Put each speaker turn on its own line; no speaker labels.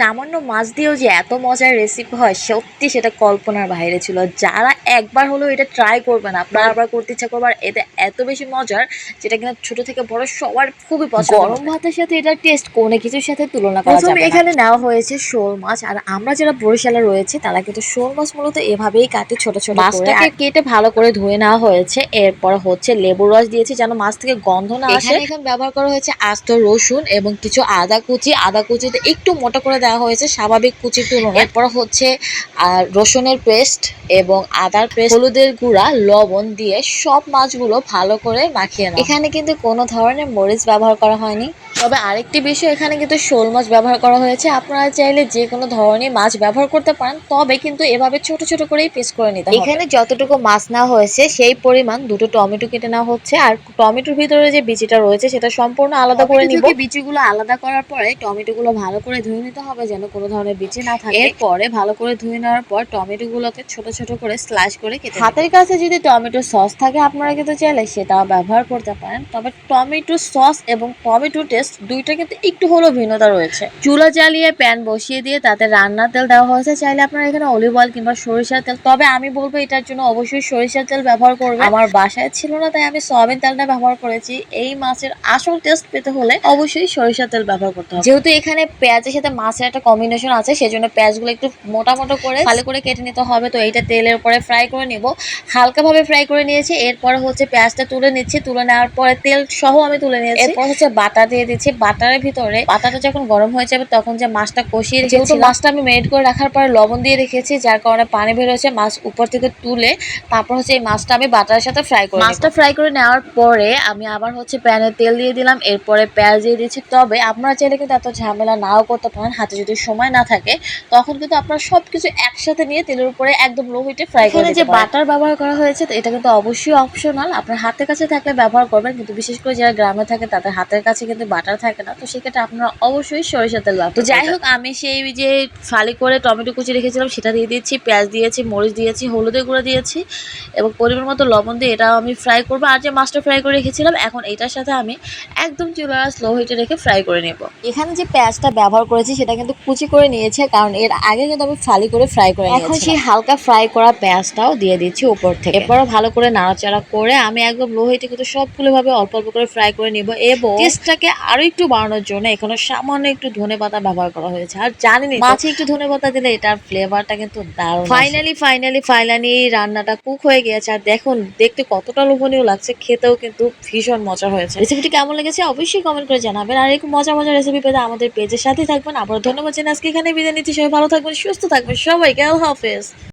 সামান্য মাছ দিয়েও যে এত মজার রেসিপি হয় সত্যি সেটা কল্পনার বাইরে ছিল। যারা একবার হলেও এটা ট্রাই করবেন আপনার আবার করতে ইচ্ছা করবার এটা এত বেশি মজার যেটা কিনা ছোট থেকে বড় সবার খুবই পছন্দ। গরম ভাতের সাথে এটার টেস্ট কোনো কিছুর সাথে তুলনা করা যাবে এখানে নেওয়া হয়েছে শোল মাছ আর আমরা যারা বরিশালে রয়েছে তারা কিন্তু শোল মাছ মূলত এভাবেই কাটে ছোট ছোট মাছটাকে কেটে ভালো করে ধুয়ে নেওয়া হয়েছে। এরপর হচ্ছে লেবুর রস দিয়েছে যেন মাছ থেকে গন্ধ না আসে। এখানে ব্যবহার করা হয়েছে আস্ত রসুন এবং কিছু আদা কুচি। আদা কুচিতে একটু মোটা করে দেওয়া হয়েছে স্বাভাবিক কুচির তুলনায়। এরপর হচ্ছে আর রসুনের পেস্ট এবং আদার পেস্ট হলুদের গুঁড়া লবণ দিয়ে সব মাছগুলো ভালো করে মাখিয়ে নেওয়া এখানে কিন্তু কোনো ধরনের মরিচ ব্যবহার করা হয়নি। তবে আরেকটি বিষয় এখানে কিন্তু শোল মাছ ব্যবহার করা হয়েছে। আপনারা চাইলে যে কোনো ধরনের মাছ ব্যবহার করতে পারেন তবে কিন্তু এভাবে ছোট ছোট করেই পিস করে নিতে হবে। এখানে যতটুকু মাছ নেওয়া হয়েছে সেই পরিমাণ দুটো টমেটো কেটে নেওয়া হচ্ছে। আর টমেটোর ভিতরে যে বিচিটা রয়েছে সেটা সম্পূর্ণ আলাদা করে নিব। বিচিগুলো আলাদা করার পরে টমেটোগুলো ভালো করে ধুয়ে নিতে হবে যেন কোনো ধরনের বিচি না থাকে। এরপরে ভালো করে ধুয়ে নেওয়ার পর টমেটোগুলোকে ছোট ছোট করে স্লাইস করে কেটে হাতের কাছে যদি টমেটো সস থাকে আপনারা কিন্তু চাইলে সেটাও ব্যবহার করতে পারেন। তবে টমেটো সস এবং টমেটো টেস্ট দুইটা কিন্তু একটু হলেও ভিন্নতা রয়েছে। চুলা জ্বালিয়ে প্যান বসিয়ে দিয়ে তাতে রান্নার তেল দেওয়া হয়েছে। চাইলে আপনারা এখানে অলিভ অয়েল কিংবা সরিষার তেল, তবে আমি বলব এটার জন্য অবশ্যই সরিষার তেল ব্যবহার করবে আমার বাসায় ছিল না, তাই আমি সয়াবিন তেলটা ব্যবহার করেছি। এই মাছের আসল টেস্ট পেতে হলে অবশ্যই সরিষার তেল ব্যবহার করতে হবে। যেহেতু এখানে পেঁয়াজের সাথে মাছের একটা কম্বিনেশন আছে, সেজন্য পেঁয়াজগুলো একটু মোটা মোটা করে ভালো করে কেটে নিতে হবে। তো এইটা তেলের উপরে ফ্রাই করে নিব। হালকাভাবে ফ্রাই করে নিয়েছি। এরপর হচ্ছে পেঁয়াজটা তুলে নিচ্ছি। তুলে নেওয়ার পরে তেল সহ আমি তুলে নিয়েছি। এরপর হচ্ছে বাটা দিয়ে দিচ্ছি। বাটারের ভিতরে বাটাটা যখন গরম হয়ে যাবে তখন যে মাছটা কষিয়ে যেহেতু মাছটা আমি মেরিট করে রাখার পরে লবণ দিয়ে রেখেছি যার কারণে পানি বের হয়েছে মাছ উপর থেকে তুলে তারপর হচ্ছে এই মাছটা আমি বাটারের সাথে ফ্রাই করে মাছটা ফ্রাই করে নেওয়ার পরে আমি আবার হচ্ছে প্যানে তেল দিয়ে দিলাম এরপরে পেঁয়াজ দিয়ে দিচ্ছি তবে আপনারা চাইলে কিন্তু এত ঝামেলা নাও করতে পারেন হাতে যদি সময় না থাকে তখন কিন্তু আপনারা সবকিছু একসাথে নিয়ে তেলের উপরে একদম লো হিটে ফ্রাই করে যে বাটার ব্যবহার করা হয়েছে এটা কিন্তু অবশ্যই অপশনাল আপনার হাতের কাছে থাকলে ব্যবহার করবেন কিন্তু বিশেষ করে যারা গ্রামে থাকে তাদের হাতের কাছে কিন্তু বাটার থাকে না। তো সেক্ষেত্রে আপনারা অবশ্যই সরিষা তেল তো যাই হোক আমি সেই যে ফালি করে টমেটো কুচি রেখেছিলাম সেটা দিয়ে দিয়েছি পেঁয়াজ দিয়েছি মরিচ দিয়েছি হলুদের গুঁড়ো দিয়েছি এবং পরিমাণ মতো লবণ দিয়ে এটাও আমি ফ্রাই করব। আর যে মাছটা ফ্রাই করে রেখেছিলাম এখন এটার সাথে আমি একদম চুলা স্লো হিটে রেখে ফ্রাই করে নেব। এখানে যে পেঁয়াজটা ব্যবহার করেছি সেটা কিন্তু কুচি করে নিয়েছে কারণ এর আগে কিন্তু আমি ফালি করে ফ্রাই করে এখন সেই হালকা ফ্রাই করা পেঁয়াজটাও দিয়ে দিচ্ছি উপর থেকে। এরপরও ভালো করে নাড়াচাড়া করে আমি একদম লো হিটে কিন্তু সবগুলো ভাবে অল্প অল্প করে ফ্রাই করে নিব এবং টেস্টটাকে আরও একটু বাড়ানোর জন্য এখানে সামান্য একটু ধনে পাতা ব্যবহার করা হয়েছে। আর জানেনই তো, মাছে একটু ধনে পাতা দিলে এটার ফ্লেভারটা কিন্তু দারুণ ফাইনালি ফাইনালি ফাইনালি রান্নাটা কুক হয়ে গেছে আর দেখুন দেখতে কতটা লোভনীয় লাগছে খেতেও কিন্তু ভীষণ মজা হয়েছে। রেসিপিটি কেমন লেগেছে অবশ্যই কমেন্ট করে জানাবেন। আর এরকম মজা মজা রেসিপি পেতে আমাদের পেজের সাথেই থাকবেন। আবার ধন্যবাদ জানাই আজকে এখানে বিদায় নিচ্ছি। সবাই ভালো থাকবেন সুস্থ থাকবেন। সবাইকে আল্লাহ হাফেজ।